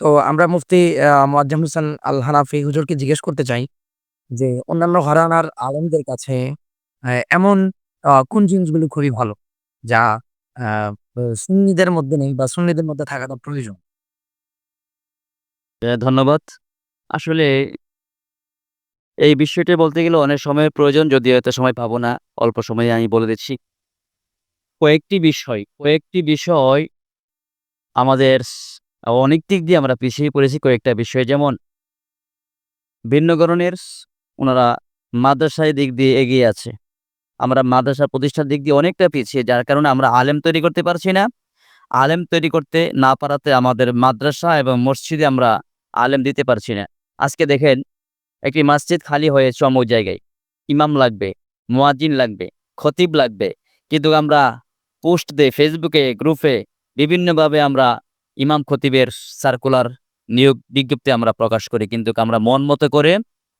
তো আমরা মুফতি মোয়াজ্জেম হোসেন আল হানাফি হুজুরকে জিজ্ঞেস করতে চাই যে অন্যান্য ঘরানার আলেমদের কাছে এমন কোন জিনিসগুলো খুবই ভালো যা সুন্নিদের মধ্যে নেই বা সুন্নিদের মধ্যে থাকাটা প্রয়োজন? ধন্যবাদ। আসলে এই বিষয়টি বলতে গেলে অনেক সময়ের প্রয়োজন যদিও এত সময় পাবো না। অল্প সময়ে আমি বলে দিচ্ছি। কয়েকটি বিষয়, কয়েকটি বিষয় আমাদের অনেক দিক দিয়ে আমরা পিছিয়ে পড়েছি কয়েকটা বিষয় যেমন ভিন্ন ধরনের স উনারা মাদ্রাসায় দিক দিয়ে এগিয়ে আছে। আমরা মাদ্রাসা প্রতিষ্ঠার দিক দিয়ে অনেকটা পিছিয়ে যার কারণে আমরা আলেম তৈরি করতে পারছি না। আলেম তৈরি করতে না পারাতে আমাদের মাদ্রাসা এবং মসজিদে আমরা আলেম দিতে পারছি না। আজকে দেখেন একটি মসজিদ খালি হয়েছে অমুক জায়গায়। ইমাম লাগবে, মোয়াজিন লাগবে, খতিব লাগবে। কিন্তু আমরা পোস্ট দেই ফেসবুকে, গ্রুপে বিভিন্নভাবে আমরা ইমাম খতিবের সার্কুলার নিয়োগ বিজ্ঞপ্তি আমরা প্রকাশ করি। কিন্তু আমরা মন মতো করে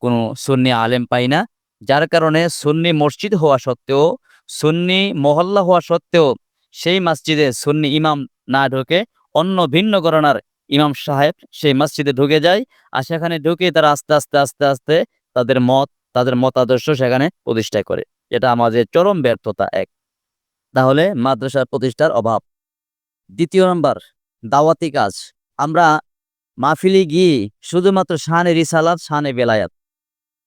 কোনো সুন্নি আলেম পাই না। যার কারণে সুন্নি মসজিদ হওয়া সত্ত্বেও, সুন্নি মহল্লা হওয়া সত্ত্বেও সেই মসজিদে সুন্নি ইমাম না ঢুকে অন্য ভিন্ন ঘরানার ইমাম সাহেব সেই মসজিদে ঢুকে যায়। আর সেখানে ঢুকে তারা আস্তে, আস্তে, আস্তে, আস্তে তাদের মত, তাদের মতাদর্শ সেখানে প্রতিষ্ঠা করে। এটা আমাদের চরম ব্যর্থতা এক তাহলে মাদ্রাসা প্রতিষ্ঠার অভাব। ২য় নাম্বার দাওয়াতি কাজ। আমরা মাহফিলে গিয়ে শুধুমাত্র শানে রিসালাত, শানে বেলায়াত।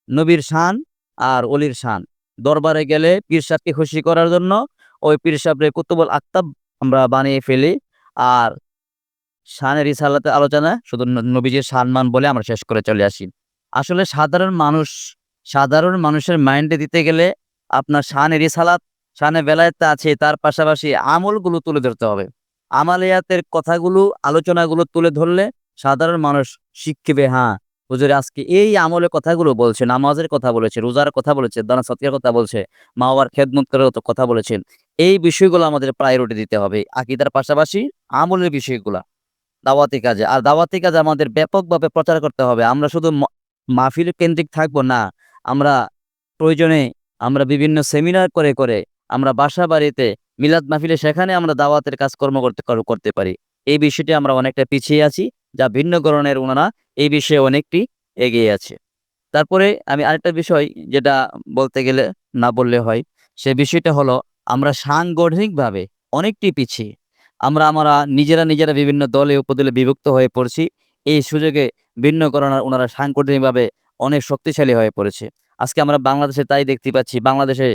নবীর শান আর অলির শান। দরবারে গেলে পীর খুশি করার জন্য ওই পীর সাহেবরে কুতুবুল আকতাব আমরা বানিয়ে ফেলি। আর শানে রিসালাতের আলোচনা শুধু নবীজির সম্মান বলে আমরা শেষ করে চলে আসি। আসলে সাধারণ মানুষ, সাধারণ মানুষের মাইন্ডে দিতে গেলে আপনার শানে রিসালাত, শানে বেলায়েত তো আছেই তার পাশাপাশি আমলগুলো তুলে ধরতে হবে। আমালিয়াতের কথাগুলো, আলোচনাগুলো তুলে ধরলে সাধারণ মানুষ শিখবে হ্যাঁ, হুজুর আজকে এই আমলের কথাগুলো বলছে, নামাজের কথা বলেছে, রোজার কথা বলেছে, দানা সৎকার কথা বলছে, মা-বাবার খেদমত করার কথা বলেছেন। এই বিষয়গুলো আমাদের প্রায়োরিটি দিতে হবে। আকিদার পাশাপাশি আমলের বিষয়গুলা। দাওয়াতি কাজে। আর দাওয়াতি কাজে আমাদের ব্যাপকভাবে প্রচার করতে হবে। আমরা শুধু ম মাহফিল কেন্দ্রিক থাকব না। আমরা প্রয়োজনে আমরা বিভিন্ন সেমিনার করে, করে আমরা বাসা বাড়িতে মিলাদ মাহফিলে সেখানে আমরা দাওয়াতের কাজকর্ম করতে করতে পারি। এই বিষয়টি আমরা অনেকটা পিছিয়ে আছি। যা ভিন্ন ধরনের উনারা এই বিষয়ে অনেকটি এগিয়ে আছে। তারপরে আমি আরেকটা বিষয় যেটা বলতে গেলে না বললে হয়। সে বিষয়টা হলো আমরা সাংগঠনিকভাবে অনেকটি পিছিয়ে। আমরা আমরা নিজেরা, নিজেরা বিভিন্ন দলে উপদলে বিভক্ত হয়ে পড়ছি। এই সুযোগে ভিন্ন ঘরানার উনারা সাংগঠনিকভাবে অনেক শক্তিশালী হয়ে পড়েছে। আজকে আমরা বাংলাদেশে তাই দেখতে পাচ্ছি। বাংলাদেশে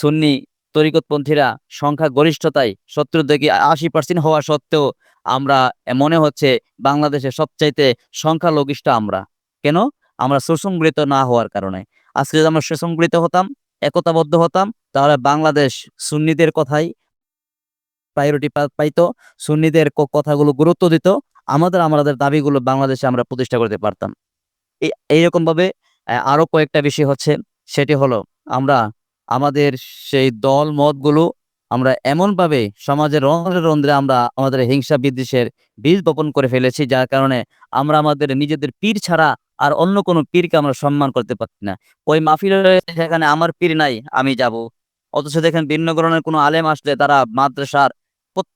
সুন্নি তরিকতপন্থীরা সংখ্যা গরিষ্ঠতায় ৭০ থেকে ৮০% হওয়া সত্ত্বেও আমরা মনে হচ্ছে বাংলাদেশে সবচাইতে সংখ্যালঘিষ্ঠ আমরা। কেন? আমরা সুসংগঠিত না হওয়ার কারণে। আজকে যদি আমরা সুসংগঠিত হতাম, একতাবদ্ধ হতাম তাহলে বাংলাদেশ সুন্নিদের কথাই প্রায়োরিটি পাইতো। সুন্নিদের কথাগুলো গুরুত্ব দিত। আমাদের, আমাদের দাবিগুলো বাংলাদেশে আমরা প্রতিষ্ঠা করতে পারতাম। এ এইরকমভাবে অ্যা আরও কয়েকটা বিষয় হচ্ছে সেটি হলো আমরা আমাদের সেই দল মতগুলো আমরা এমনভাবে সমাজের রন্ধ্রে, রন্ধ্রে আমরা আমাদের হিংসা বিদ্বেষের বীজ বপন করে ফেলেছি যার কারণে আমরা আমাদের নিজেদের পীর ছাড়া আর অন্য কোনো পীরকে আমরা সম্মান করতে পারছি না। ওই মাফির সেখানে আমার পীর নাই, আমি যাব অথচ দেখেন ভিন্ন ধরনের কোনো আলেম আসলে তারা মাদ্রাসার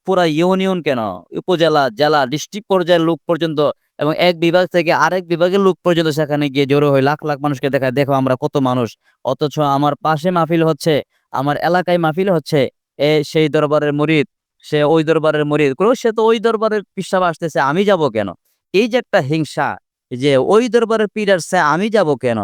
পুরা ইউনিয়ন কেন উপজেলা, জেলা, ডিস্ট্রিক্ট পর্যায়ের লোক পর্যন্ত এবং এক বিভাগ থেকে আরেক বিভাগের লোক পর্যন্ত সেখানে গিয়ে জড়ো হয়ে লাখ, লাখ মানুষকে দেখায়, দেখো আমরা কত মানুষ। অথচ আমার পাশে মাহফিল হচ্ছে, আমার এলাকায় মাহফিল হচ্ছে। এ সেই দরবারের মরিদ সে ওই দরবারের মরিদ সে তো ওই দরবারের পীর সাহেব আসতেছে, আমি যাব কেন? এই যে একটা হিংসা যে ওই দরবারের পীর আসছে, আমি যাব কেন?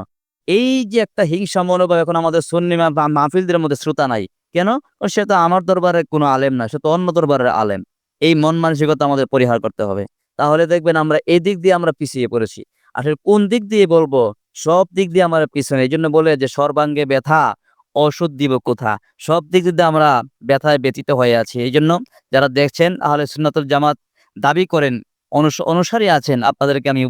এই যে একটা হিংসা মনোভাব এখন আমাদের সুন্নি মাহফিলদের মধ্যে শ্রোতা নাই। কেন? সে তো আমার দরবারের কোনো আলেম না, সে তো অন্য দরবারের আলেম। এই মন মানসিকতা আমাদের পরিহার করতে হবে। তাহলে দেখবেন আমরা এদিক দিয়ে আমরা পিছিয়ে পড়েছি। আসলে কোন দিক দিয়ে বলব? সব দিক দিয়ে আমরা পিছনে। এই জন্য বলে যে সর্বাঙ্গে ব্যথা, ওষুধ দিব কোথা? সব দিক দিয়ে আমরা ব্যথায় ব্যথিত হয়ে আছি। এই জন্য যারা দেখছেন আহলে সুন্নাতুল জামাত দাবি করেন, অনুসারী আছেন আপনাদেরকে আমি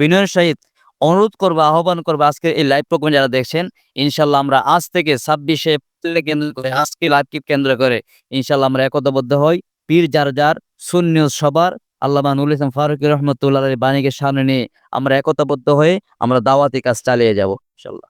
বিনয়ের সহিত অনুরোধ করব, আহ্বান করব আজকে এই লাইভ প্রোগ্রাম যারা দেখছেন, ইনশাল্লাহ আমরা আজ থেকে ২৬ এপ্রিলকে কেন্দ্র করে আজকে লাইভকে কেন্দ্র করে ইনশাল্লাহ আমরা একতাবদ্ধ হই। পীর যার, যার, সুন্নি সবার আল্লামা ইসলাম ফারুক রহমতুল্লাহ বাণীকে সামনে নিয়ে আমরা একতাবদ্ধ হয়ে আমরা দাওয়াতি কাজ চালিয়ে যাব ইনশাআল্লাহ।